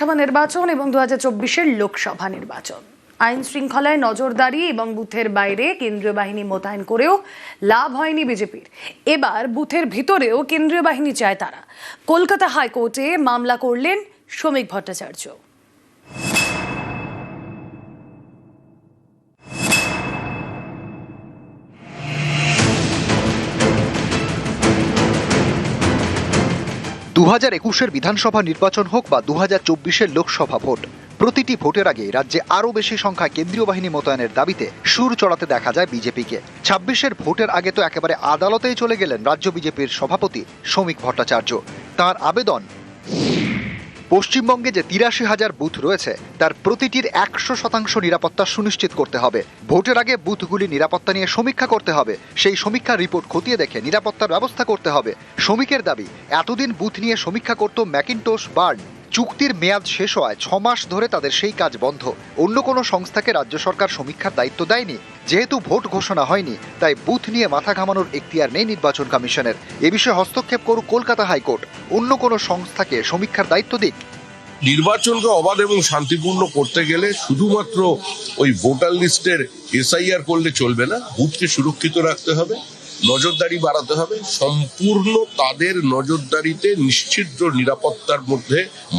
বিধানসভা নির্বাচন এবং দু হাজার চব্বিশের লোকসভা নির্বাচন। আইন শৃঙ্খলায় নজরদারি এবং বুথের বাইরে কেন্দ্রীয় বাহিনী মোতায়েন করেও লাভ হয়নি বিজেপির। এবার বুথের ভিতরেও কেন্দ্রীয় বাহিনী চায় তারা। কলকাতা হাইকোর্টে মামলা করলেন শ্রমিক ভট্টাচার্য। দু হাজার একুশের বিধানসভা নির্বাচন হোক বা দু হাজার চব্বিশের লোকসভা ভোট, প্রতিটি ভোটের আগে রাজ্যে আরও বেশি সংখ্যায় কেন্দ্রীয় বাহিনী মোতায়েনের দাবিতে সুর চড়াতে দেখা যায় বিজেপিকে। ছাব্বিশের ভোটের আগে তো একেবারে আদালতেই চলে গেলেন রাজ্য বিজেপির সভাপতি শ্রমিক ভট্টাচার্য। তার আবেদন পশ্চিমবঙ্গে যে তিরাশি হাজার বুথ রয়েছে, তার প্রতিটির একশো শতাংশ নিরাপত্তা সুনিশ্চিত করতে হবে। ভোটের আগে বুথগুলি নিরাপত্তা নিয়ে সমীক্ষা করতে হবে। সেই সমীক্ষার রিপোর্ট খতিয়ে দেখে নিরাপত্তার ব্যবস্থা করতে হবে। শ্রমিকের দাবি, এতদিন বুথ নিয়ে সমীক্ষা করত ম্যাকিনটোস বার্ন। চুক্তির মেয়াদ শেষ হওয়ায় ছ মাস ধরে তাদের সেই কাজ বন্ধ। অন্য কোনো সংস্থাকে রাজ্য সরকার সমীক্ষার দায়িত্ব দেয়নি। যেহেতু ভোট ঘোষণা হয়নি, তাই বুথ নিয়ে মাথা ঘামানোর এখতিয়ার নেই নির্বাচন কমিশনের। এ বিষয়ে হস্তক্ষেপ করুক কলকাতা হাইকোর্ট। অন্য কোনো সংস্থাকে সমীক্ষার দায়িত্ব দিক। নির্বাচনকে অবাধ এবং শান্তিপূর্ণ করতে গেলে শুধুমাত্র ওই ভোটার লিস্টের এসআইআর করলে চলবে না, বুথকে সুরক্ষিত রাখতে হবে। নজরদারি বাড়াতে হবে। সম্পূর্ণ তাদের নজরদারিতে নিশ্চিদ্র নিরাপত্তার মধ্যে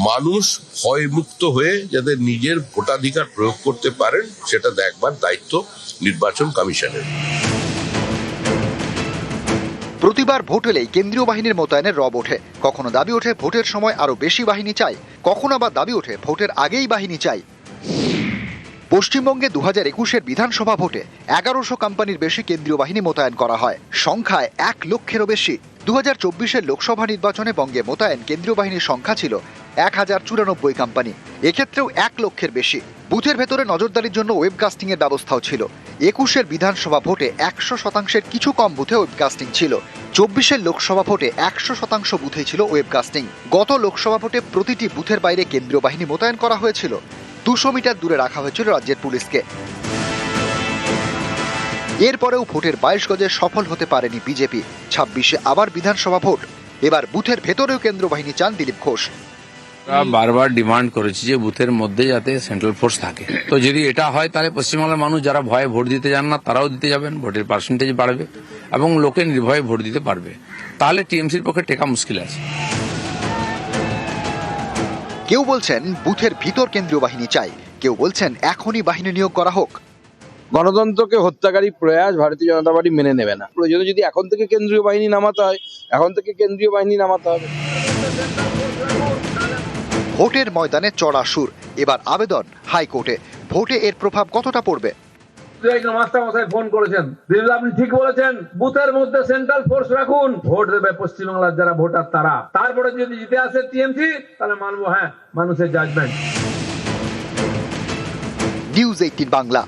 মানুষ ভয়মুক্ত হয়ে যাদের নিজের ভোটাধিকার প্রয়োগ করতে পারেন, সেটা দেখবার দায়িত্ব নির্বাচন কমিশনের। প্রতিবার ভোট এলেই কেন্দ্রীয় বাহিনীর মোতায়েনের রব ওঠে। কখনো দাবি ওঠে ভোটের সময় আরও বেশি বাহিনী চাই কখনো আবার দাবি ওঠে ভোটের আগেই বাহিনী চাই পশ্চিমবঙ্গে দু হাজার একুশের বিধানসভা ভোটে এগারোশো কোম্পানির বেশি কেন্দ্রীয় বাহিনী মোতায়েন করা হয়। সংখ্যায় এক লক্ষেরও বেশি। দু হাজার চব্বিশের লোকসভা নির্বাচনে বঙ্গে মোতায়েন কেন্দ্রীয় বাহিনীর সংখ্যা ছিল এক হাজার চুরানব্বই কোম্পানি। এক্ষেত্রেও এক লক্ষের বেশি। বুথের ভেতরে নজরদারির জন্য ওয়েবকাস্টিং এর ব্যবস্থাও ছিল। একুশের বিধানসভা ভোটে একশো শতাংশের কিছু কম বুথে ওয়েবকাস্টিং ছিল। চব্বিশের লোকসভা ভোটে একশো শতাংশ বুথে ছিল ওয়েবকাস্টিং। গত লোকসভা ভোটে প্রতিটি বুথের বাইরে কেন্দ্রীয় বাহিনী মোতায়েন করা হয়েছিল। দুশো মিটার দূরে রাখা হয়েছিল রাজ্যের পুলিশকে। এরপরেও ভোটের বাইশ গজে সফল হতে পারেনি বিজেপি। ছাব্বিশে আবার বিধানসভা ভোট। এবার বুথের ভেতরেও কেন্দ্র বাহিনী চান দিলীপ ঘোষ। বারবার ডিমান্ড করেছি যে বুথের মধ্যে যাতে সেন্ট্রাল ফোর্স থাকে। তো যদি এটা হয়, তাহলে পশ্চিমবাংলার মানুষ যারা ভয়ে ভোট দিতে যান না, তারাও দিতে যাবেন, ভোটের পার্সেন্টেজ বাড়বে এবং লোকে নির্ভয়ে ভোট দিতে পারবে। তাহলে টিএমসির পক্ষে টেকা মুশকিল আছে। কেউ বলছেন বুথের ভিতর কেন্দ্রীয় বাহিনী চাই। কেউ বলছেন এখনই বাহিনী নিয়োগ করা হোক। গণতন্ত্রকে হত্যাকারী প্রয়াস ভারতীয় জনতা পার্টি মেনে নেবে না। প্রয়োজনে যদি এখন থেকে কেন্দ্রীয় বাহিনী নামাতে হয় এখন থেকে কেন্দ্রীয় বাহিনী নামাতে হবে। ভোটের ময়দানে চড়া সুর। এবার আবেদন হাইকোর্টে। ভোটে এর প্রভাব কতটা পড়বে? ফোন করেছেন। আপনি ঠিক বলেছেন, বুথের মধ্যে সেন্ট্রাল ফোর্স রাখুন। ভোট দেবে পশ্চিমবাংলার যারা ভোটার, তারা। তারপরে যদি জিতে আসে টিএমসি, তাহলে মানবো হ্যাঁ মানুষের জাজমেন্ট নিউজ বাংলা